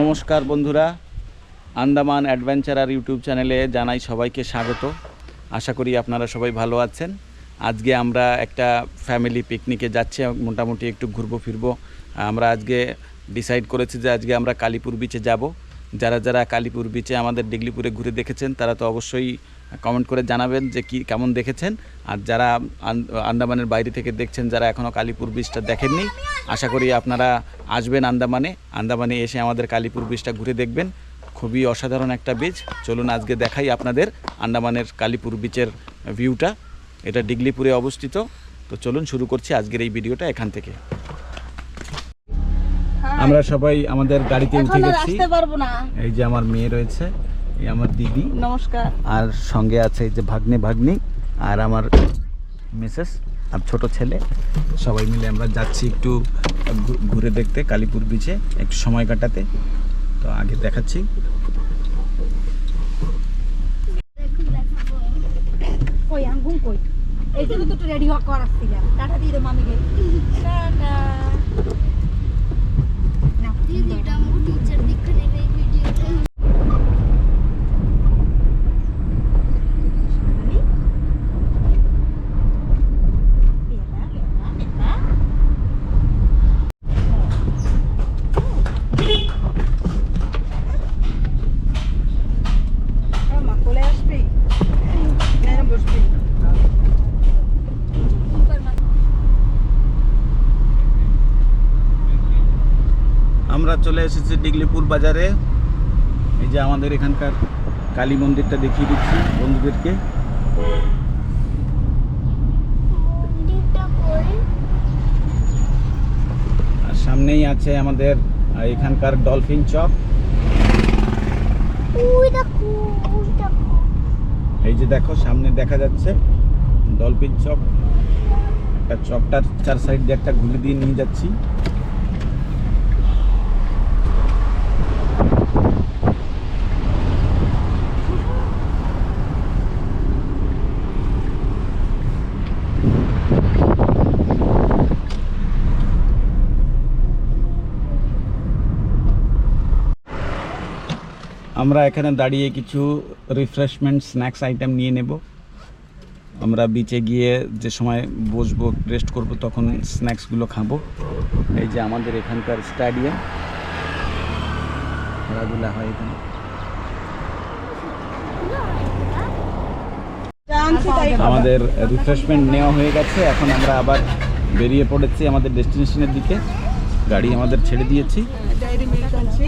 নমস্কার বন্ধুরা, Andaman adventurer YouTube চ্যানেলে জানাই সবাইকে স্বাগত। আশা করি আপনারা সবাই ভালো আছেন। আজকে আমরা একটা ফ্যামিলি পিকনিকে যাচ্ছি, মোটামুটি একটু ঘুরবো ফিরবো। আমরা আজকে ডিসাইড করেছি যে আজকে আমরা কালীপুর বিচে যাব। যারা যারা কালীপুর বিচে আমাদের ডিগলিপুরে ঘুরে দেখেছেন, তারা তো অবশ্যই কমেন্ট করে জানাবেন যে কি, কেমন দেখেছেন। আর যারা আন্দামানের বাইরে থেকে দেখছেন, যারা এখনও কালীপুর বিচটা দেখেননি, আশা করি আপনারা আসবেন আন্দামানে। আন্দামানে এসে আমাদের কালীপুর বিচটা ঘুরে দেখবেন। খুবই অসাধারণ একটা বিচ চলুন আজকে দেখাই আপনাদের আন্দামানের কালীপুর বিচের ভিউটা এটা ডিগলিপুরে অবস্থিত। তো চলুন শুরু করছি আজকের এই ভিডিওটা এখান থেকে। আমরা সবাই আমাদের গাড়িতে উঠে গেছি। পারব না। এই যে আমার মেয়ে রয়েছে এই আমার দিদি। নমস্কার। আর সঙ্গে আছে এই যে ভাগ্নে ভাগ্নি আর আমার মিসেস আর ছোট ছেলে। সবাই মিলে আমরা যাচ্ছি একটু ঘুরে দেখতে কালীপুর বিচে একটু সময় কাটাতে। তো আগে দেখাচ্ছি। কই আঙ্গুম কই? তো রেডি হওয়া করাচ্ছিলাম টাটা দিয়ে দে মামিকে। টাটা না দিদিটা আমাকে টিচার দেখে নেবে এই ভিডিওটা মা কোলে আসবি এরম বসবি আমরা চলে এসেছি ডিগলিপুর বাজারে। এই যে আমাদের এখানকার কালী মন্দিরটা দেখিয়ে দিচ্ছি বন্ধুদেরকে। আর সামনেই আছে আমাদের এখানকার ডলফিন চক। এই যে দেখো সামনে দেখা যাচ্ছে ডলফিন চক। একটা চকটার চার সাইড দিয়ে একটা ঘুরে দিয়ে নিয়ে যাচ্ছি। আমরা এখানে দাঁড়িয়ে কিছু রিফ্রেশমেন্ট স্ন্যাক্স আইটেম নিয়ে নেব। আমরা বিচে গিয়ে যে সময় বসবো রেস্ট করব, তখন স্ন্যাক্সগুলো খাব। এই যে আমাদের এখানকার স্টাডিয়াম খেলাধুলা হয় এখানে। আমাদের রিফ্রেশমেন্ট নেওয়া হয়ে গেছে। এখন আমরা আবার বেরিয়ে পড়েছি আমাদের ডেস্টিনেশনের দিকে। গাড়ি আমাদের ছেড়ে দিয়েছি ডায়েরি মিল্ক আনছি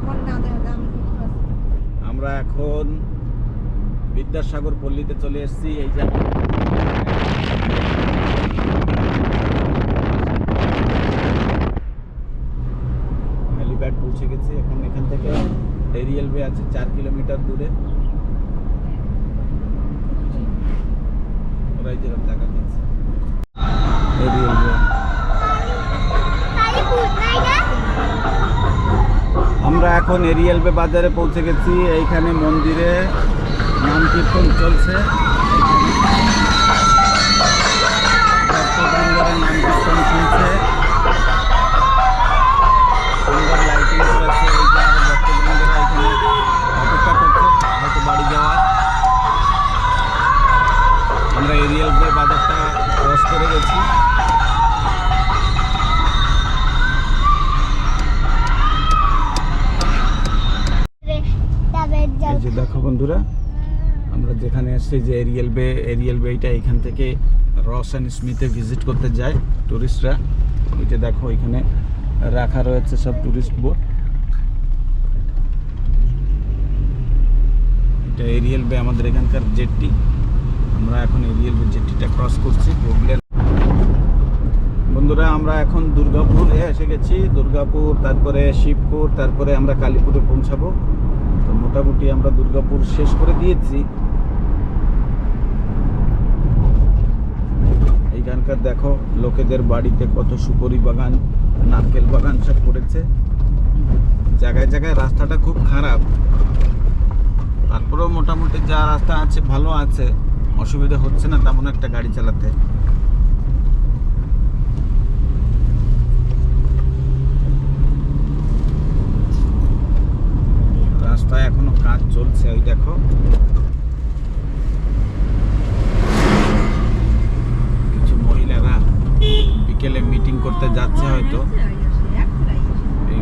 আমার না দেয় দাম আমরা এখন বিদ্যাসাগর পল্লীতে চলে এসেছি, এই যে হেলিপ্যাড পৌঁছে গেছি, এখন এখান থেকে এরিয়াল বে আছে চার কিলোমিটার দূরে। আমরা এখন এরিয়াল বে বাজারে পৌঁছে গেছি, এইখানে মন্দিরে নাম কীর্তন চলছে। নাম কীর্তন শুনছে। সুন্দর লাইটিং করেছে করছে বাড়ি যাওয়ার আমরা এরিয়াল বে বাজারটা ক্রস করে গেছি। দেখো বন্ধুরা যেখানে এসেছি যে এরিয়াল বে, এরিয়াল বেটা এখান থেকে রস অ্যান্ড স্মিথে ভিজিট করতে যায় টুরিস্টরা ওই যে দেখো, এখানে রাখা রয়েছে সব টুরিস্ট বোট এটা এরিয়াল বে আমাদের এখানকার জেটটি। আমরা এখন এরিয়াল বে জেটটিটা ক্রস করছি। হুগলির বন্ধুরা, আমরা এখন দুর্গাপুরে এসে গেছি। দুর্গাপুর, তারপরে শিবপুর, তারপরে আমরা কালীপুরে পৌঁছাবো। তো মোটামুটি আমরা দুর্গাপুর শেষ করে দিয়েছি। এখানকার দেখো, লোকেদের বাড়িতে কত সুপরি বাগান, নারকেল বাগান সব করেছে জায়গায় জায়গায় রাস্তাটা খুব খারাপ। তারপরেও মোটামুটি যা রাস্তা আছে, ভালো আছে। অসুবিধা হচ্ছে না তেমন একটা গাড়ি চালাতে। রাস্তায় এখনও কাজ চলছে, ওই দেখো কিছু মহিলারা বিকেলে মিটিং করতে যাচ্ছে হয়তো। এই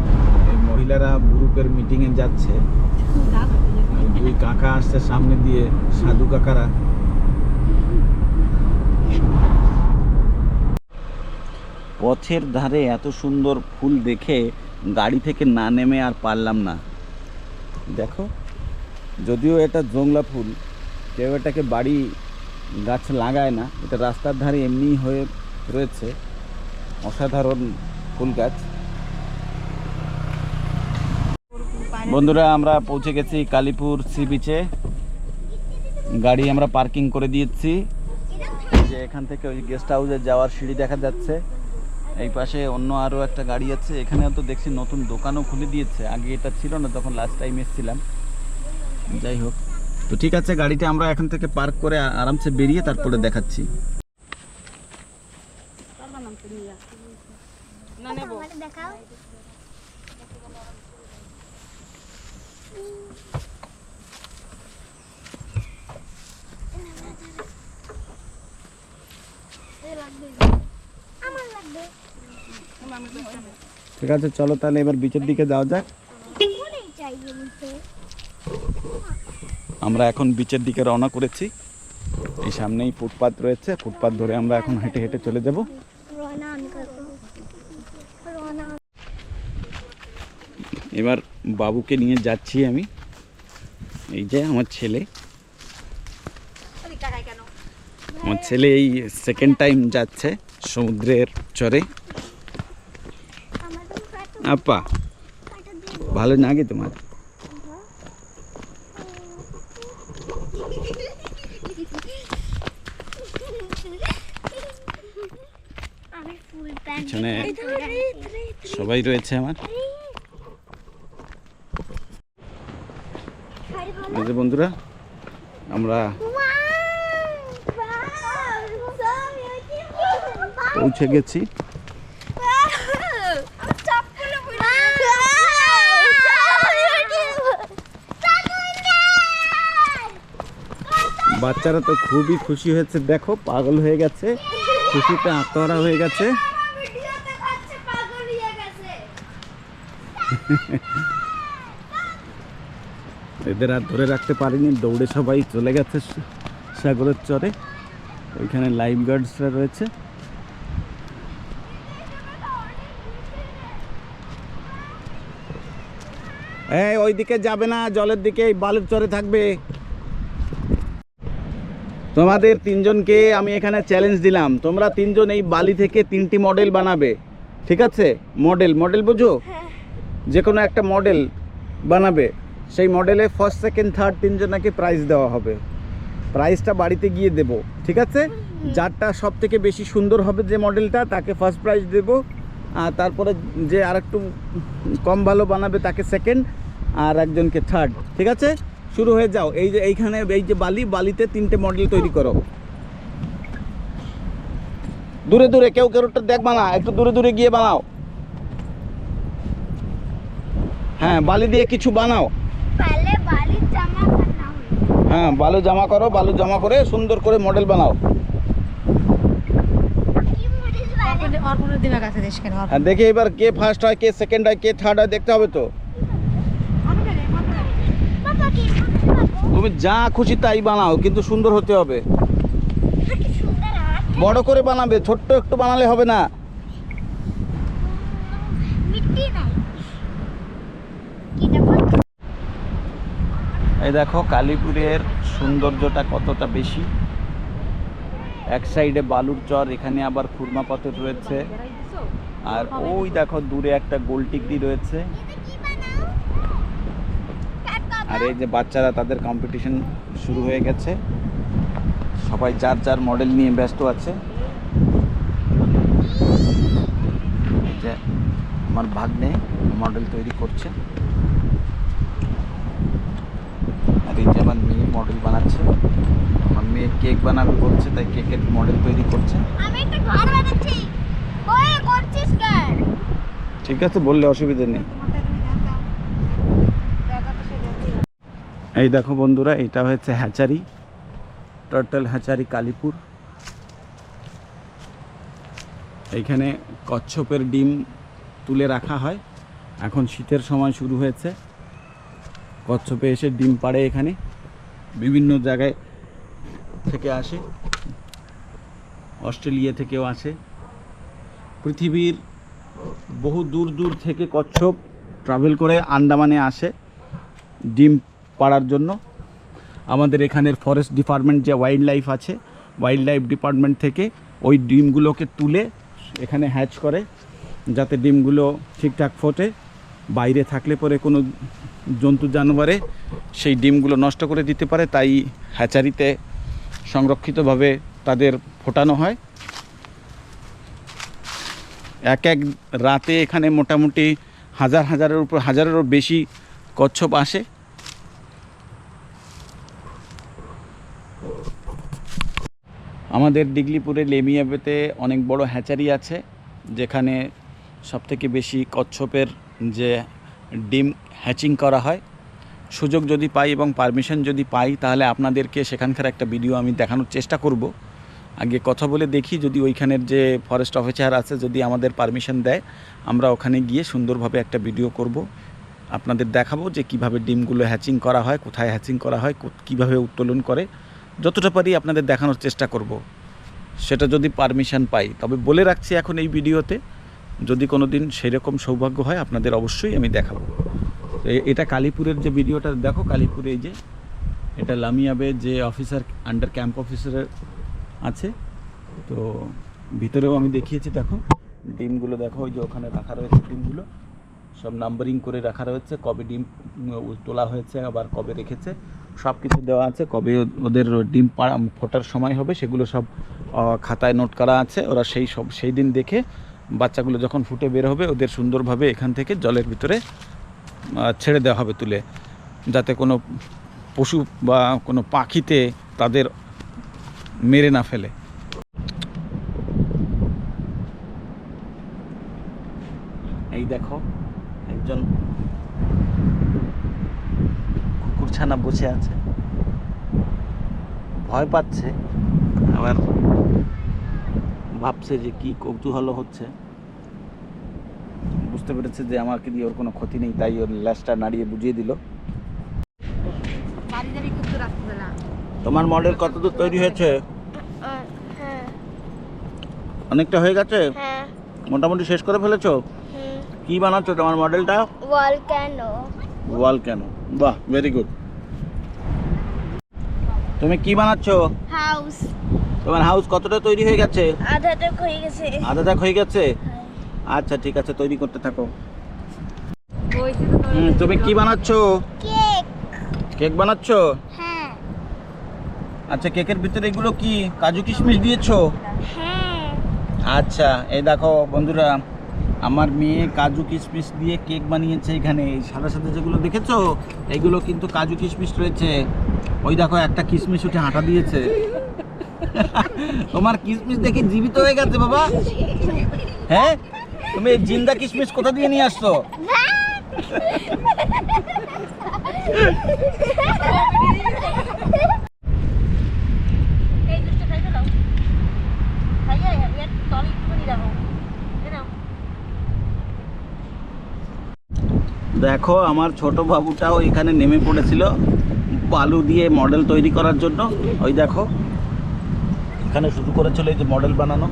এই মহিলারা গ্রুপের মিটিংয়ে যাচ্ছে। দুই কাকা আসছে সামনে দিয়ে সাধু কাকারা। পথের ধারে এত সুন্দর ফুল দেখে গাড়ি থেকে না নেমে আর পারলাম না। দেখো যদিও এটা জংলা ফুল কেউ এটাকে বাড়ি গাছ লাগায় না এটা রাস্তার ধারে এমনি হয়ে রয়েছে। অসাধারণ ফুল গাছ। বন্ধুরা, আমরা পৌঁছে গেছি কালীপুর সি বিচে গাড়ি আমরা পার্কিং করে দিয়েছি। যে এখান থেকে ওই গেস্ট হাউসে যাওয়ার সিঁড়ি দেখা যাচ্ছে। এই পাশে অন্য আরও একটা গাড়ি আছে। এখানেও তো দেখছি নতুন দোকানও খুলে দিয়েছে। আগে এটা ছিল না, তখন লাস্ট টাইম এসেছিলাম। যাই হোক। তো ঠিক আছে, গাড়িটা আমরা এখান থেকে পার্ক করে আরামসে বেরিয়ে তারপরে দেখাচ্ছি। দেখাও। ঠিক আছে চলো তাহলে এবার বিচের দিকে যাওয়া যাক। আমরা এখন বিচের দিকে রওনা করেছি। এই সামনেই ফুটপাত রয়েছে। ফুটপাত ধরে আমরা এখন হেঁটে হেঁটে চলে যাব। এবার বাবুকে নিয়ে যাচ্ছি আমি। এই যে আমার ছেলে। আমার ছেলে এই সেকেন্ড টাইম যাচ্ছে সমুদ্রের চরে। আপা ভালো লাগে তোমার আমি ফুল প্যান্ট পিছনে সবাই রয়েছে আমার। এই যে বন্ধুরা আমরা পৌঁছে গেছি। বাচ্চারা তো খুবই খুশি হয়েছে। দেখো পাগল হয়ে গেছে। খুশিতে আত্মহারা হয়ে গেছে। এদের আর ধরে রাখতে পারিনি, দৌড়ে সবাই চলে গেছে সাগরের চরে। ওইখানে লাইফ গার্ডসরা রয়েছে। এই, ওইদিকে যাবে না, জলের দিকে, এই বালুর চরে থাকবে। তোমাদের তিনজনকে আমি এখানে চ্যালেঞ্জ দিলাম। তোমরা তিনজন এই বালি থেকে তিনটি মডেল বানাবে। ঠিক আছে? মডেল মডেল বুঝো? যে কোনো একটা মডেল বানাবে, সেই মডেলে ফার্স্ট সেকেন্ড থার্ড তিনজনকে প্রাইজ দেওয়া হবে। প্রাইজটা বাড়িতে গিয়ে দেব, ঠিক আছে? যারটা সব থেকে বেশি সুন্দর হবে যে মডেলটা তাকে ফার্স্ট প্রাইজ দেব, আর তারপরে যে আর একটু কম ভালো বানাবে তাকে সেকেন্ড আর একজনকে থার্ড ঠিক আছে? শুরু হয়ে যাও। এই যে এইখানে, এই যে বালি, বালিতে তিনটে মডেল তৈরি করো। দূরে দূরে কেউ কেউটা দেখবা না একটু দূরে দূরে গিয়ে বানাও। হ্যাঁ বালি দিয়ে কিছু বানাও। হ্যাঁ বালু জামা করো বালু জামা করে সুন্দর করে মডেল বানাও। হ্যাঁ, দেখি এবার কে ফার্স্ট হয় কে সেকেন্ড হয় কে থার্ড হয় দেখতে হবে তো। তুমি যা খুশি তাই বানাও কিন্তু সুন্দর হতে হবে। বড় করে বানাবে ছোট্ট একটু বানালে হবে না। এই দেখো, কালীপুরের সৌন্দর্যটা কতটা বেশি। এক সাইডে বালুর চর, এখানে আবার খুরমা পথের রয়েছে। আর ওই দেখো, দূরে একটা গোলটিকরি রয়েছে। আর এই যে বাচ্চারা, তাদের কম্পিটিশন শুরু হয়ে গেছে। সবাই যার যার মডেল নিয়ে ব্যস্ত আছে। আমার ভাগ্নে মডেল তৈরি করছে। আর এই যে আমার মেয়ে মডেল বানাচ্ছে আমার মেয়ে কেক বানাবে বলছে তাই কেকের মডেল তৈরি করছে। আমি একটা ঘর বানাচ্ছি। ওই করছিস কেন? ঠিক আছে বললে অসুবিধা নেই। এই দেখো বন্ধুরা এটা হচ্ছে হ্যাচারি টার্টল হ্যাচারি কালীপুর। এইখানে কচ্ছপের ডিম তুলে রাখা হয়। এখন শীতের সময় শুরু হয়েছে। কচ্ছপে এসে ডিম পাড়ে এখানে বিভিন্ন জায়গায় থেকে আসে। অস্ট্রেলিয়া থেকেও আসে। পৃথিবীর বহু দূর দূর থেকে কচ্ছপ ট্রাভেল করে আন্দামানে আসে ডিম পাড়ার জন্য। আমাদের এখানের ফরেস্ট ডিপার্টমেন্ট যে ওয়াইল্ড লাইফ আছে ওয়াইল্ড লাইফ ডিপার্টমেন্ট থেকে ওই ডিমগুলোকে তুলে এখানে হ্যাচ করে, যাতে ডিমগুলো ঠিকঠাক ফোটে। বাইরে থাকলে পরে কোনো জন্তু জানোয়ারে সেই ডিমগুলো নষ্ট করে দিতে পারে, তাই হ্যাচারিতে সংরক্ষিতভাবে তাদের ফোটানো হয়। এক এক রাতে এখানে মোটামুটি হাজার হাজারের উপর, হাজারেরও বেশি কচ্ছপ আসে। আমাদের ডিগলিপুরে লেমিয়াবেতে অনেক বড় হ্যাচারি আছে, যেখানে সবথেকে বেশি কচ্ছপের যে ডিম হ্যাচিং করা হয়। সুযোগ যদি পাই এবং পারমিশন যদি পাই, তাহলে আপনাদেরকে সেখানকার একটা ভিডিও আমি দেখানোর চেষ্টা করব। আগে কথা বলে দেখি, যদি ওইখানের যে ফরেস্ট অফিসার আছে যদি আমাদের পারমিশন দেয়, আমরা ওখানে গিয়ে সুন্দরভাবে একটা ভিডিও করব। আপনাদের দেখাবো যে কীভাবে ডিমগুলো হ্যাচিং করা হয়, কোথায় হ্যাচিং করা হয় কীভাবে উত্তোলন করে। যতটা পারি আপনাদের দেখানোর চেষ্টা করব। সেটা যদি পারমিশন পাই। তবে বলে রাখছি এখন এই ভিডিওতে যদি কোনো দিন সেরকম সৌভাগ্য হয়, আপনাদের অবশ্যই আমি দেখাবো। তো এটা কালীপুরের যে ভিডিওটা, দেখো কালীপুরে এই যে, এটা লামিয়াবে যে অফিসার আন্ডার ক্যাম্প অফিসারের আছে। তো ভিতরেও আমি দেখিয়েছি, দেখো। ডিমগুলো দেখো, ওই যে ওখানে রাখা রয়েছে ডিমগুলো। সব নাম্বারিং করে রাখা রয়েছে, কবে ডিম তোলা হয়েছে, আবার কবে রেখেছে। সব কিছু দেওয়া আছে, কবে ওদের ডিম পাড়া ফোটার সময় হবে, সেগুলো সব খাতায় নোট করা আছে। ওরা সেই সব সেই দিন দেখে বাচ্চাগুলো যখন ফুটে বের হবে, ওদের সুন্দরভাবে এখান থেকে জলের ভিতরে ছেড়ে দেওয়া হবে তুলে, যাতে কোনো পশু বা কোনো পাখিতে তাদের মেরে না ফেলে। এই দেখো, একজন কুকুরছানা বসে আছে। ভয় পাচ্ছে, আবার ভাবছে যে কি কৌতূহল হচ্ছে। বুঝতে পেরেছে যে আমাকে দিয়ে ওর কোনো ক্ষতি নেই তাই ওর ল্যাসটা নাড়িয়ে বুঝিয়ে দিল। তোমার মডেল কতদূর তৈরি হয়েছে? হ্যাঁ। অনেকটা হয়ে গেছে? হ্যাঁ। মোটামুটি শেষ করে ফেলেছো? কি বানাচ্ছো তোমার মডেলটা? ওয়াল কেন ওয়াল কেন বাহ ভেরি গুড তুমি কি বানাচ্ছো? হাউস তোমার হাউস কতটা তৈরি হয়ে গেছে? আধাটা হয়ে গেছে। আধা দাগ হয়ে গেছে? আচ্ছা ঠিক আছে তৈরি করতে থাকো। তুমি কি বানাচ্ছো? কেক। কেক বানাচ্ছো? হ্যাঁ। আচ্ছা কেকের ভিতরে এগুলো কি? কাজু কিশমিশ দিয়েছ? হ্যাঁ। আচ্ছা এই দেখো বন্ধুরা আমার মেয়ে কাজু কিশমিশ দিয়ে কেক বানিয়েছে এখানে। এই সাদা সাদা যেগুলো দেখেছ এগুলো কিন্তু কাজু কিশমিশ রয়েছে। ওই দেখো একটা কিশমিশ উঠে হাঁটা দিয়েছে। তোমার কিশমিশ দেখে জীবিত হয়ে গেছে বাবা। হ্যাঁ? তুমি জিন্দা কিশমিশ কোথা দিয়ে নিয়ে আসছো? দেখো আমার ছোট বাবুটাও এখানে নেমে পড়েছিল বালু দিয়ে মডেল তৈরি করার জন্য। ওই দেখো এখানে শুরু করেছিল এই যে মডেল বানানো।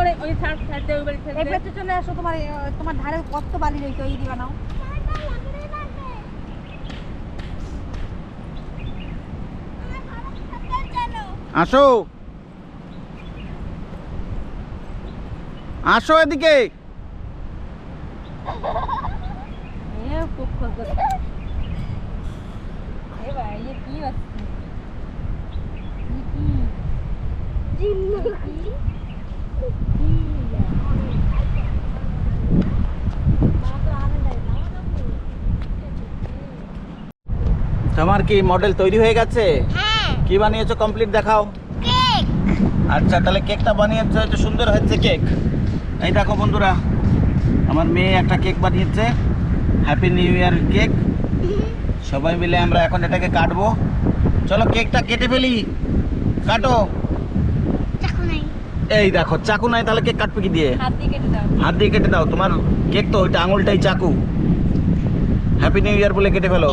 ওরে ওই ওই বাড়ি। চলে আসো তোমার তোমার ধারে কত বালি রইতো এই দিবা নাও। আসো। আসো এদিকে। কি? তোমার কি মডেল তৈরি হয়ে গেছে? হ্যাঁ। কি বানিয়েছো? কমপ্লিট দেখাও। আচ্ছা তাহলে কেকটা বানিয়েছো একটু সুন্দর হয়েছে কেক। এই দেখো বন্ধুরা আমার মেয়ে একটা কেক বানিয়েছে। Happy new year cake. সবাই মিলে আমরা এখন এটাকে কাটবো। চলো কেকটা কেটে ফেলি। কাটো। এই দেখো চাকু নাই তাহলে কেক কাটবে কি দিয়ে? হাত দিয়ে কেটে দাও। হাত দিয়ে কেটে দাও তোমার কেক তো ওইটা আঙুলটাই চাকু। হ্যাপি নিউ ইয়ার বলে কেটে ফেলো।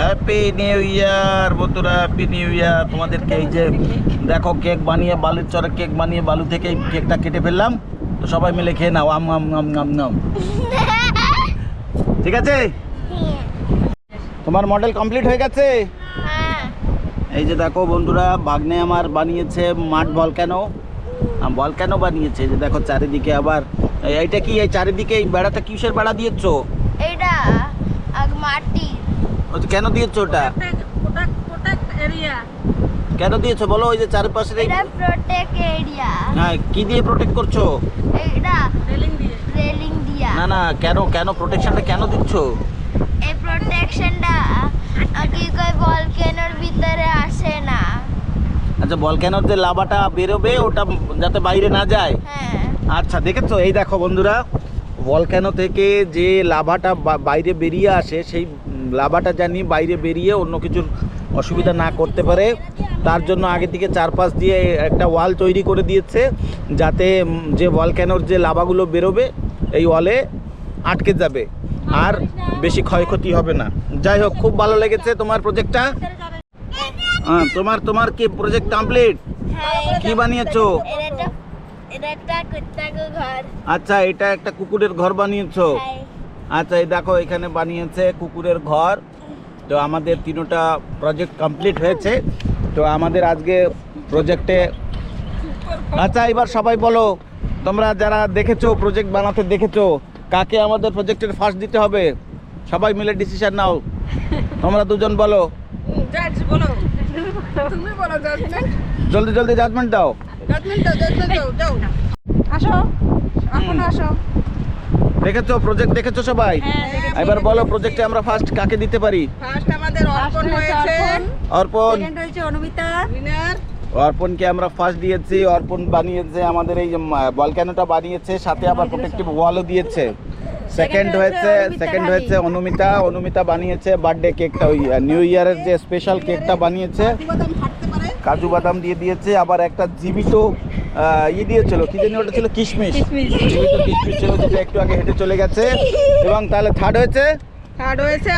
হ্যাপি নিউ ইয়ার বন্ধুরা হ্যাপি নিউ ইয়ার তোমাদেরকে এই যে দেখো কেক বানিয়ে বালুর চরে কেক বানিয়ে বালু থেকে কেকটা কেটে ফেললাম। তো সবাই মিলে খেয়ে নাও আম আম আম আম আম। ঠিক আছে? তোমার মডেল কমপ্লিট হয়ে গেছে? হ্যাঁ এই যে দেখো বন্ধুরা বাগনে আমার বানিয়েছে মাঠ বল কেন বল কেন বানিয়েছে এই যে দেখো চারিদিকে আবার। এইটা কি? এই চারিদিকে এই বেড়াটা কিসের বেড়া দিয়েছ? এইটা আগ মাটি। ও তো কেন দিয়েছ ওটা? কেন দিয়েছ? বলো ওই যে চারপাশের এই এটা প্রোটেক্ট এরিয়া হ্যাঁ কি দিয়ে প্রোটেক্ট করছ? এটা রেলিং দিয়ে। রেলিং দিয়া। না না কেন কেন প্রোটেকশনটা কেন দিচ্ছ? এই প্রোটেকশনটা কি কই ভলকেনোর ভিতরে আসে না। আচ্ছা বলক্যানোর যে লাভাটা বেরোবে ওটা যাতে বাইরে না যায়? হ্যাঁ। আচ্ছা দেখেছ? এই দেখো বন্ধুরা ভলক্যানো থেকে যে লাভাটা বাইরে বেরিয়ে আসে সেই লাভাটা জানি বাইরে বেরিয়ে অন্য কিছুর অসুবিধা না করতে পারে। তার জন্য আগে থেকে চারপাশ দিয়ে একটা ওয়াল তৈরি করে দিয়েছে যাতে যে ভলক্যানোর যে লাভাগুলো বেরোবে এই ওয়ালে আটকে যাবে। আর বেশি ক্ষয়ক্ষতি হবে না। যাই হোক, খুব ভালো লেগেছে তোমার প্রজেক্টটা হ্যাঁ তোমার তোমার কি প্রজেক্ট কমপ্লিট কি বানিয়েছো? আচ্ছা এটা একটা কুকুরের ঘর বানিয়েছো? আচ্ছা এই দেখো, এখানে বানিয়েছে কুকুরের ঘর। তো আমাদের তিনোটা প্রজেক্ট কমপ্লিট হয়েছে। তো আমাদের আজকে প্রজেক্টে আচ্ছা এবার সবাই বলো, তোমরা যারা দেখেছ প্রজেক্ট বানাতে দেখেছ কাকে আমাদের প্রজেক্টের ফার্স্ট দিতে হবে? সবাই মিলে ডিসিশন নাও। তোমরা দুজন বলো। Judge বলো। তুমি বলো judgment। জলদি জলদি জাজমেন্ট দাও। Judgment দাও, judgment দাও, দাও। আসো। এখন আসো। দেখেছ প্রজেক্ট দেখেছ সবাই? হ্যাঁ, এবার বলো প্রজেক্টে আমরা ফার্স্ট কাকে দিতে পারি? ফার্স্ট আমাদের অর্পণ হয়েছে অর্পণ। সেকেন্ড হয়েছে অনুমিতা। উইনার অর্পণকে আমরা ফার্স্ট দিয়েছি অর্পণ বানিয়েছে আমাদের এই বলক্যানোটা বানিয়েছে সাথে আবার প্রোটেক্টিভ ওয়ালও দিয়েছে। সেকেন্ড হয়েছে সেকেন্ড হয়েছে অনুমিতা। অনুমিতা বানিয়েছে বার্থডে কেকটা ওই নিউ ইয়ারের যে স্পেশাল কেকটা বানিয়েছে। কাজু বাদাম দিয়ে দিয়েছে আবার একটা জীবিত ইয়ে দিয়েছিল কি জানি ওটা ছিল কিশমিশ। জীবিত কিশমিশ ছিল যেটা একটু আগে হেঁটে চলে গেছে। এবং তাহলে থার্ড হয়েছে থার্ড হয়েছে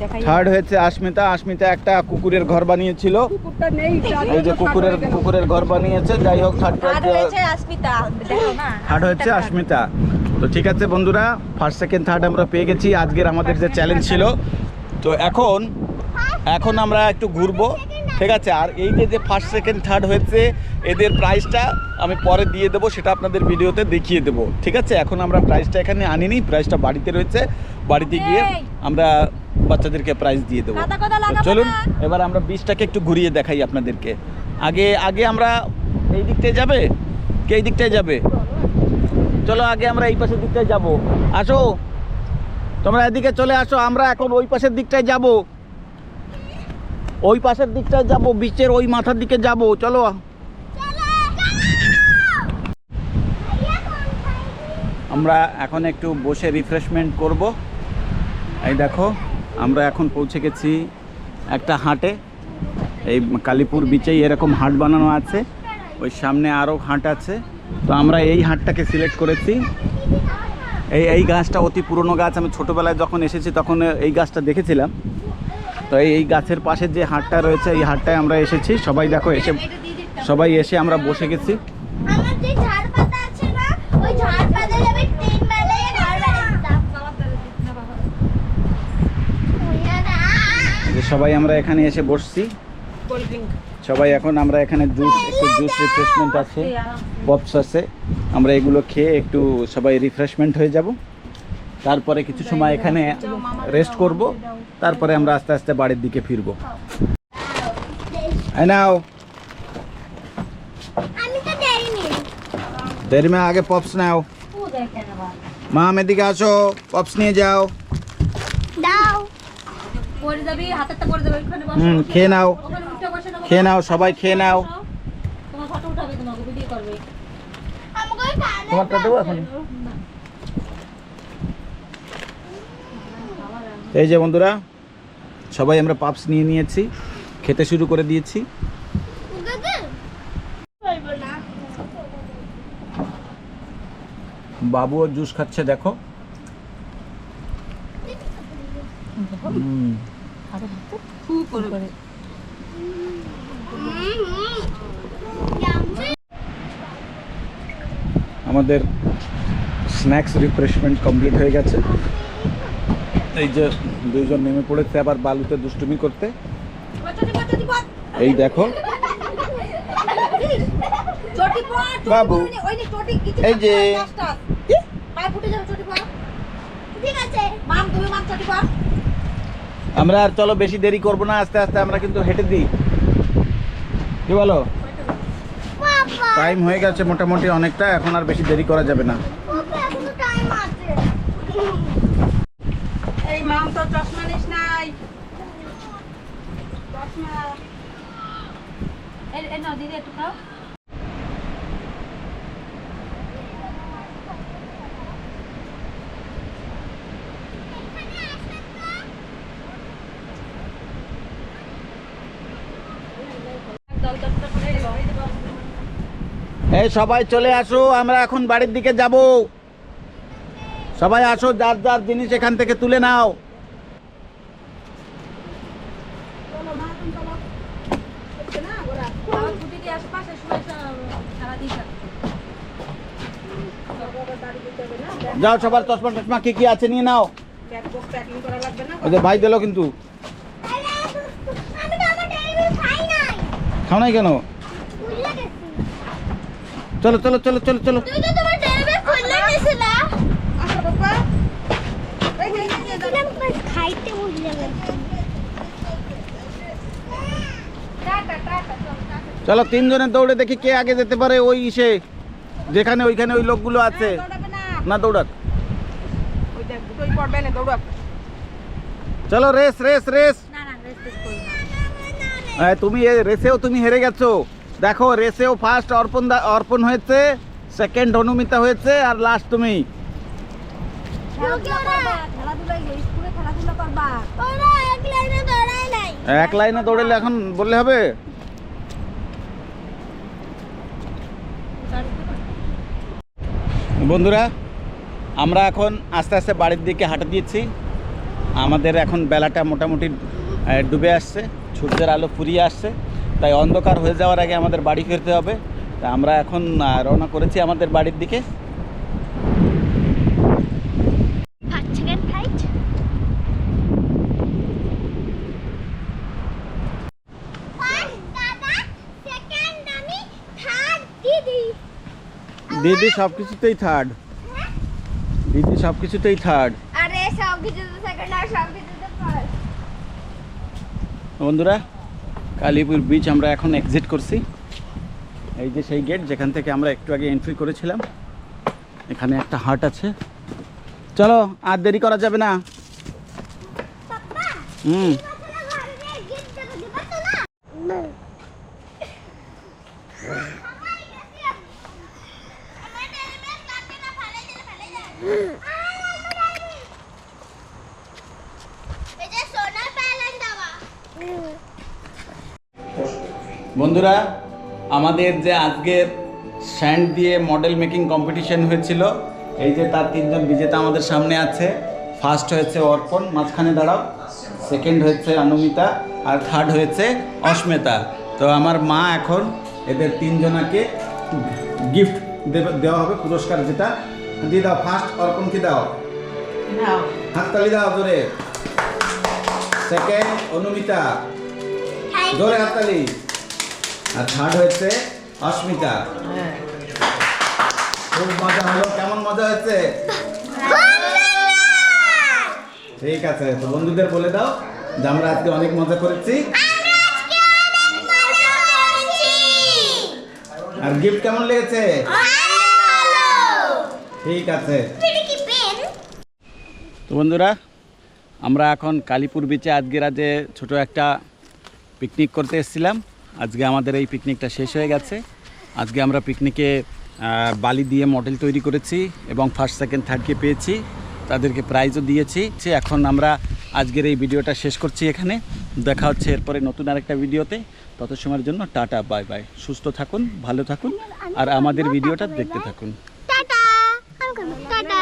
দেখাই থার্ড হয়েছে আস্মিতা আস্মিতা একটা কুকুরের ঘর বানিয়েছিল। কুকুরটা নেই এই যে কুকুরের কুকুরের ঘর বানিয়েছে যাই হোক থার্ড হয়েছে আস্মিতা থার্ড হচ্ছে আস্মিতা তো ঠিক আছে বন্ধুরা ফার্স্ট সেকেন্ড থার্ড আমরা পেয়ে গেছি। আজকের আমাদের যে চ্যালেঞ্জ ছিল। তো এখন এখন আমরা একটু ঘুরবো। ঠিক আছে? আর এই যে যে ফার্স্ট সেকেন্ড থার্ড হয়েছে এদের প্রাইসটা আমি পরে দিয়ে দেবো সেটা আপনাদের ভিডিওতে দেখিয়ে দেবো। ঠিক আছে? এখন আমরা প্রাইসটা এখানে আনিনি প্রাইসটা বাড়িতে রয়েছে। বাড়িতে গিয়ে আমরা বাচ্চাদেরকে প্রাইস দিয়ে দেবো। চলুন এবার আমরা বীজটাকে একটু ঘুরিয়ে দেখাই আপনাদেরকে। আগে আগে আমরা এই দিকটায় যাবে? কে এই দিকটায় যাবে? চলো আগে আমরা এই পাশের দিকটায় যাব। আসো! তোমরা এদিকে চলে আসো আমরা এখন ওই পাশের দিকটায় যাব। ওই পাশের দিকটায় যাব বিচের ওই মাথার দিকে যাব। চলো আমরা এখন একটু বসে রিফ্রেশমেন্ট করব। এই দেখো, আমরা এখন পৌঁছে গেছি একটা হাটে। এই কালীপুর বিচেই এরকম হাট বানানো আছে। ওই সামনে আরও হাট আছে। তো আমরা এই হাটটাকে সিলেক্ট করেছি। এই এই গাছটা অতি পুরনো গাছ। আমি ছোটোবেলায় যখন এসেছি তখন এই গাছটা দেখেছিলাম। তো এই গাছের পাশে যে হাটটা রয়েছে, এই হাটটায় আমরা এসেছি। সবাই দেখো, এসে, সবাই এসে আমরা বসে গেছি। সবাই আমরা এখানে এসে বসছি। সবাই এখন আমরা এখানে জুস একটু জুস রিফ্রেশমেন্ট আছে পপস আছে। আমরা এগুলো খেয়ে একটু সবাই রিফ্রেশমেন্ট হয়ে যাব। তারপরে কিছু সময় এখানে রেস্ট করব। তারপরে আমরা আস্তে আস্তে বাড়ির দিকে ফিরবো। নাও। আমি দেরি মে আগে পপস নাও। মা এদিকে আসো। পপস নিয়ে যাও দাও পড়ে যাবি হাতেরটা পড়ে যাবে ওখানে বসো হুম খেয়ে নাও। খেয়ে নাও সবাই খেয়ে নাও। তোমার ফটো উঠাবে তোমাকে ভিডিও করবে। আমাকে কানে তোমারটা দেবো এখন এই যে বন্ধুরা সবাই আমরা পাপস নিয়ে নিয়েছি খেতে শুরু করে দিয়েছি। বাবুও জুস খাচ্ছে দেখো। হুম, করে। আমাদের স্ন্যাক্স রিফ্রেশমেন্ট কমপ্লিট হয়ে গেছে। এই যে দুইজন নেমে পড়েছে আবার বালুতে দুষ্টুমি করতে। এই দেখো। বাবু। এই যে। ঠিক আছে। মাম তুমি মাম চটি পা। আমরা আর চলো বেশি দেরি করব না, আস্তে আস্তে আমরা কিন্তু হেঁটে দিই। কি বলো? টাইম হয়ে গেছে মোটামুটি অনেকটা, এখন আর বেশি দেরি করা যাবে না। চশমা নিস নাই চশমা এই এই নাও দিদি একটু খাও জল জলটা করে দিবা এই সবাই চলে আসো আমরা এখন বাড়ির দিকে যাব। সবাই আসো যার যার জিনিস এখান থেকে তুলে নাও। যাও সবার চশমা টশমা কি কি আছে নিয়ে নাও। ব্যাগ বক্স প্যাকিং করা লাগবে না? ওই যে ভাই দিলো কিন্তু। আরে, আমি তো আমার টাইমে খাই নাই। খাও নাই কেন? চলো চলো চলো চলো চলো। চল তিনজনের দৌড়ে দেখি কে আগে যেতে পারে ওই ইসে যেখানে ওইখানে ওই লোকগুলো আছে। না। না দৌড়াক। চলো রেস রেস রেস। হ্যাঁ, তুমি রেসেও তুমি হেরে গেছো। দেখো রেসেও ফার্স্ট অর্পণ দা- অর্পণ হয়েছে সেকেন্ড অনুমিতা হয়েছে আর লাস্ট তুমি। লাইনে এক লাইনে দৌড়েলে এখন বললে হবে? বন্ধুরা আমরা এখন আস্তে আস্তে বাড়ির দিকে হাঁটা দিয়েছি। আমাদের এখন বেলাটা মোটামুটি ডুবে আসছে সূর্যের আলো ফুরিয়ে আসছে। তাই অন্ধকার হয়ে যাওয়ার আগে আমাদের বাড়ি ফিরতে হবে। তা আমরা এখন রওনা করেছি আমাদের বাড়ির দিকে। দিদি সব কিছুতেই থার্ড দিদি। সব কিছুতেই থার্ড আরে সব কিছুতে সেকেন্ড আর সব কিছুতে ফার্স্ট বন্ধুরা কালীপুর বিচ আমরা এখন এক্সিট করছি। এই যে সেই গেট যেখান থেকে আমরা একটু আগে এন্ট্রি করেছিলাম এখানে একটা হাট আছে। চলো আর দেরি করা যাবে না। হুম বছরে ঘরে গিয়ে গিফট দেবো দিবা তো না সবাই গেছি আমি। আমার টেলিগ্রাম কাটে না, ফেলে দিলে ফেলে যায়। আয়, আমার diary। এই যে সোনার প্যালেন দেওয়া বন্ধুরা আমাদের যে আজকের স্যান্ড দিয়ে মডেল মেকিং কম্পিটিশন হয়েছিল এই যে তার তিনজন বিজেতা আমাদের সামনে আছে। ফার্স্ট হয়েছে অর্পণ মাঝখানে দাঁড়াও। সেকেন্ড হয়েছে অনুমিতা আর থার্ড হয়েছে অস্মিতা। তো আমার মা এখন এদের তিনজনাকে গিফট দেবে দেওয়া হবে পুরস্কার যেটা। দিয়ে দাও ফার্স্ট অর্পণকে দাও। হাততালি দাও জোরে। সেকেন্ড অনুমিতা। জোরে হাততালি। আর থার্ড হয়েছে অস্মিতা। খুব মজা হলো, কেমন মজা হয়েছে? ঠিক আছে, তো বন্ধুদের বলে দাও যে আমরা আজকে অনেক মজা করেছি। আর গিফট কেমন লেগেছে? ঠিক আছে। তো বন্ধুরা, আমরা এখন কালীপুর বিচে আজকের আজে ছোট একটা পিকনিক করতে এসেছিলাম। আজকে আমাদের এই পিকনিকটা শেষ হয়ে গেছে। আজকে আমরা পিকনিকে বালি দিয়ে মডেল তৈরি করেছি এবং ফার্স্ট সেকেন্ড থার্ডকে পেয়েছি। তাদেরকে প্রাইজও দিয়েছি। এখন আমরা আজকের এই ভিডিওটা শেষ করছি এখানে। দেখা হচ্ছে এরপরে নতুন আরেকটা ভিডিওতে। তত সময়ের জন্য টাটা বাই বাই সুস্থ থাকুন, ভালো থাকুন। আর আমাদের ভিডিওটা দেখতে থাকুন। টাটা! টাটা!